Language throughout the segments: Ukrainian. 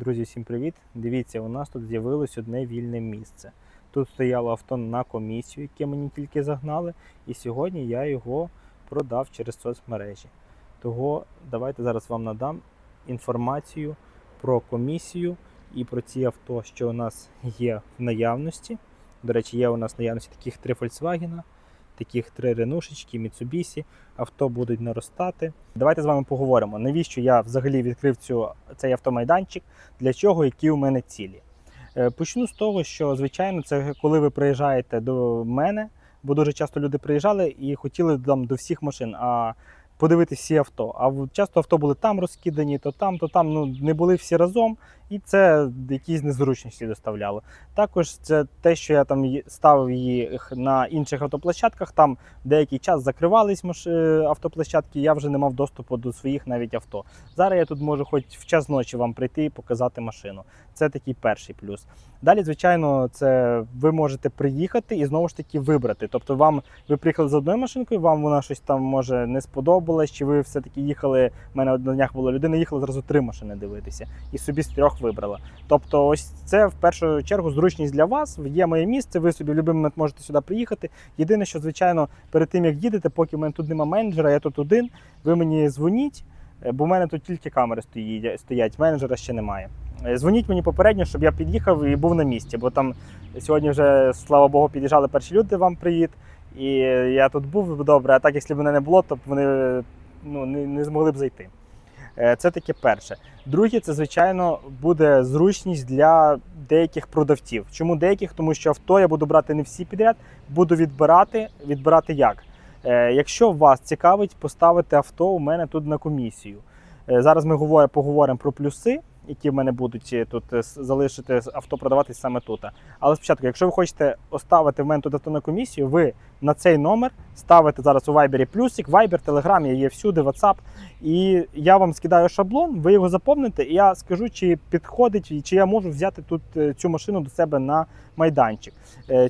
Друзі, всім привіт! Дивіться, у нас тут з'явилось одне вільне місце. Тут стояло авто на комісію, яке мені тільки загнали, і сьогодні я його продав через соцмережі. Того давайте зараз вам надам інформацію про комісію і про ці авто, що у нас є в наявності. До речі, є у нас в наявності таких три Volkswagen, таких три Ренушечки, Mitsubishi. Авто будуть наростати. Давайте з вами поговоримо, навіщо я взагалі відкрив цю, цей автомайданчик, для чого, які у мене цілі. Е, Почну з того, що звичайно, це коли ви приїжджаєте до мене, бо дуже часто люди приїжджали і хотіли там до всіх машин. А подивитися всі авто. А часто авто були там розкидані, то там, то там ну, не були всі разом, і це якісь незручності доставляло. Також це те, що я там ставив їх на інших автоплощадках. Там деякий час закривались е, автоплощадки, я вже не мав доступу до своїх навіть авто. Зараз я тут можу хоч в час ночі вам прийти і показати машину. Це такий перший плюс. Далі, звичайно, це ви можете приїхати і знову ж таки вибрати. Тобто, вам ви приїхали з одною машинкою, вам вона щось там може не сподобалась, чи ви все-таки їхали. У мене на днях була людина, їхала зразу три машини дивитися і собі з трьох вибрала. Тобто, ось це в першу чергу зручність для вас. Є моє місце, ви собі в будь-який момент можете сюди приїхати. Єдине, що звичайно, перед тим як їдете, поки в мене тут нема менеджера, я тут один. Ви мені дзвоніть, е, бо в мене тут тільки камери стоять, менеджера ще немає. Е, Дзвоніть мені попередньо, щоб я під'їхав і був на місці, бо там сьогодні вже, слава Богу, під'їжджали перші люди, вам привіт. І я тут був добре, а так, якщо б мене не було, то б вони ну, не, не змогли б зайти. Е, Це таке перше. Друге, це, звичайно, буде зручність для деяких продавців. Чому деяких? Тому що авто я буду брати не всі підряд, буду відбирати. Відбирати як? Е, Якщо вас цікавить поставити авто у мене тут на комісію. Е, Зараз ми говоримо, поговоримо про плюси, які в мене будуть е, тут е, залишити авто продаватись саме тут. Але спочатку, якщо ви хочете оставити в мене тут на комісію, ви на цей номер ставите зараз у Viber плюсик, Viber, Telegram, я є всюди, WhatsApp. І я вам скидаю шаблон, ви його заповните, і я скажу, чи підходить, чи я можу взяти тут е, цю машину до себе на майданчик.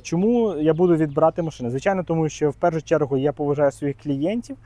Чому я буду відбирати машини? Звичайно, тому що в першу чергу я поважаю своїх клієнтів.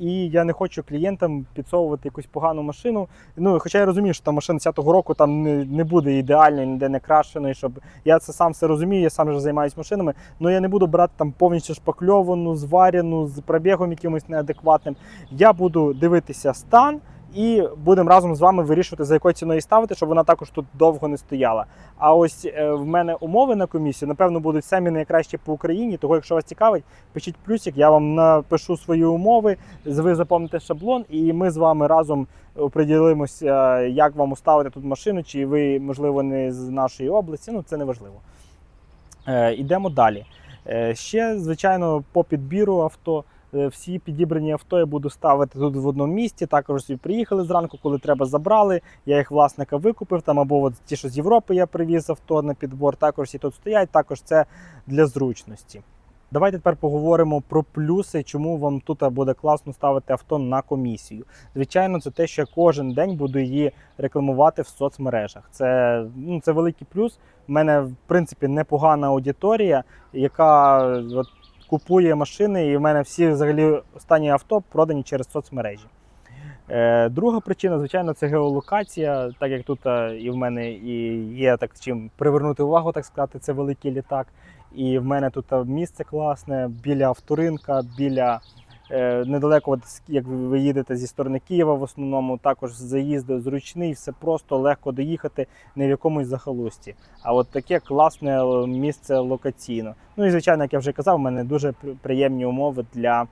І я не хочу клієнтам підсовувати якусь погану машину. Ну, хоча я розумію, що там машина 10-го року там не, не буде ідеальної, ніде не крашеної, щоб я це сам все розумію, я сам вже займаюся машинами. але я не буду брати там повністю шпакльовану, зваряну з пробігом якимось неадекватним. Я буду дивитися стан і будемо разом з вами вирішувати, за якою ціною ставити, щоб вона також тут довго не стояла. А ось е, в мене умови на комісію, напевно, будуть самі найкращі по Україні. Того, якщо вас цікавить, пишіть плюсик, я вам напишу свої умови, ви заповните шаблон, і ми з вами разом оприділимося, як вам уставити тут машину, чи ви, можливо, не з нашої області. Ну, це не важливо. Е, Ідемо далі. Е, Ще, звичайно, по підбіру авто. Е, Всі підібрані авто я буду ставити тут в одному місці. Також собі приїхали зранку, коли треба забрали. Я їх власника викупив там, або от ті, що з Європи я привіз авто на підбор. Також всі тут стоять. Також це для зручності. Давайте тепер поговоримо про плюси, чому вам тут буде класно ставити авто на комісію. Звичайно, це те, що я кожен день буду її рекламувати в соцмережах. Це, ну, це великий плюс. У мене, в принципі, непогана аудиторія, яка от, купує машини, і в мене всі взагалі останні авто продані через соцмережі. Е, друга причина, звичайно, це геолокація, так як тут е, і в мене і є так чим привернути увагу, так сказати, це великий літак. І в мене тут е, місце класне біля авторинка, біля недалеко, от, як ви їдете зі сторони Києва, в основному також заїзд зручний, все просто легко доїхати не в якомусь захолусті. А от таке класне е, місце локаційно. Ну і звичайно, як я вже казав, в мене дуже приємні умови для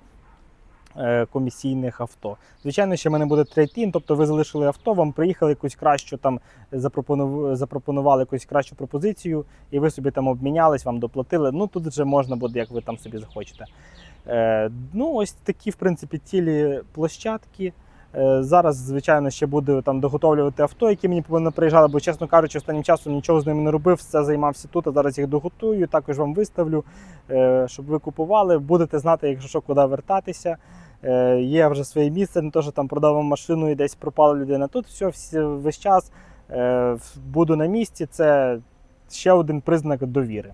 е, комісійних авто. Звичайно, ще в мене буде трейд-ін, тобто ви залишили авто, вам приїхали якусь кращу там запропонували якусь кращу пропозицію, і ви собі там обмінялись, вам доплатили. Ну тут вже можна буде, як ви там собі захочете. Е, ну, ось такі, в принципі, цілі площадки. Е, Зараз, звичайно, ще буду там доготовлювати авто, які мені повинні приїжджали, бо, чесно кажучи, останнім часом нічого з ними не робив, все займався тут, а зараз їх доготую, також вам виставлю, е, щоб ви купували. Будете знати, якщо що, куди вертатися. Є вже своє місце, не то, що там продав вам машину і десь пропала людина. Тут все весь час буду на місці. Це ще один признак довіри.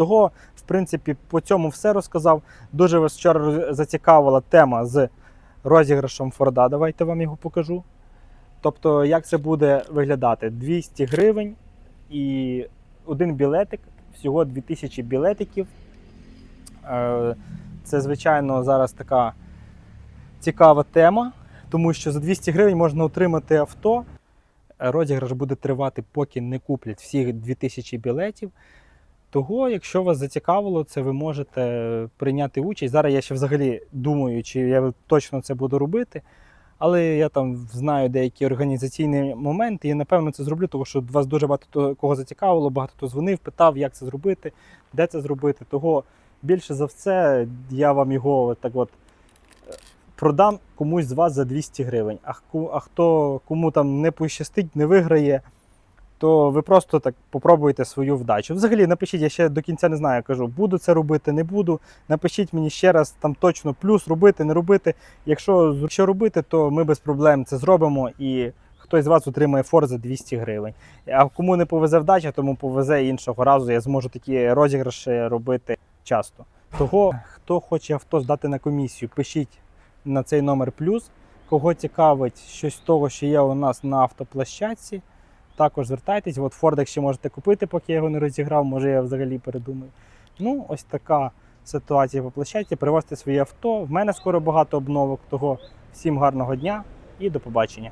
Того, принципі, по цьому все розказав. Дуже вас вчора зацікавила тема з розіграшем Форда. Давайте вам його покажу. Тобто, як це буде виглядати? 200 гривень і один білетик, всього 2000 білетиків. Е, Це, звичайно, зараз така цікава тема, тому що за 200 гривень можна отримати авто. Розіграш буде тривати, поки не куплять всіх 2000 білетів. Того, якщо вас зацікавило, це ви можете прийняти участь. Зараз я ще взагалі думаю, чи я точно це буду робити. Але я там знаю деякі організаційні моменти, і напевно це зроблю, тому що вас дуже багато кого зацікавило, багато хто дзвонив, питав, як це зробити, де це зробити. Того більше за все я вам його так от е, продам комусь з вас за 200 гривень. А, а хто кому там не пощастить, не виграє, то ви просто так попробуйте свою вдачу. Взагалі, напишіть, я ще до кінця не знаю, кажу, буду це робити, не буду. Напишіть мені ще раз там точно плюс робити, не робити. Якщо, якщо робити, то ми без проблем це зробимо і хтось з вас отримає фор за 200 гривень. А кому не повезе вдача, тому повезе іншого разу. Я зможу такі розіграші робити часто. Того, хто хоче авто здати на комісію, пишіть на цей номер плюс. Кого цікавить щось з того, що є у нас на автоплощадці, також звертайтесь. От Фордик ще можете купити, поки я його не розіграв, може я взагалі передумаю. Ну, ось така ситуація по площадці. Привозьте своє авто. В мене скоро багато обновок. Того всім гарного дня і до побачення.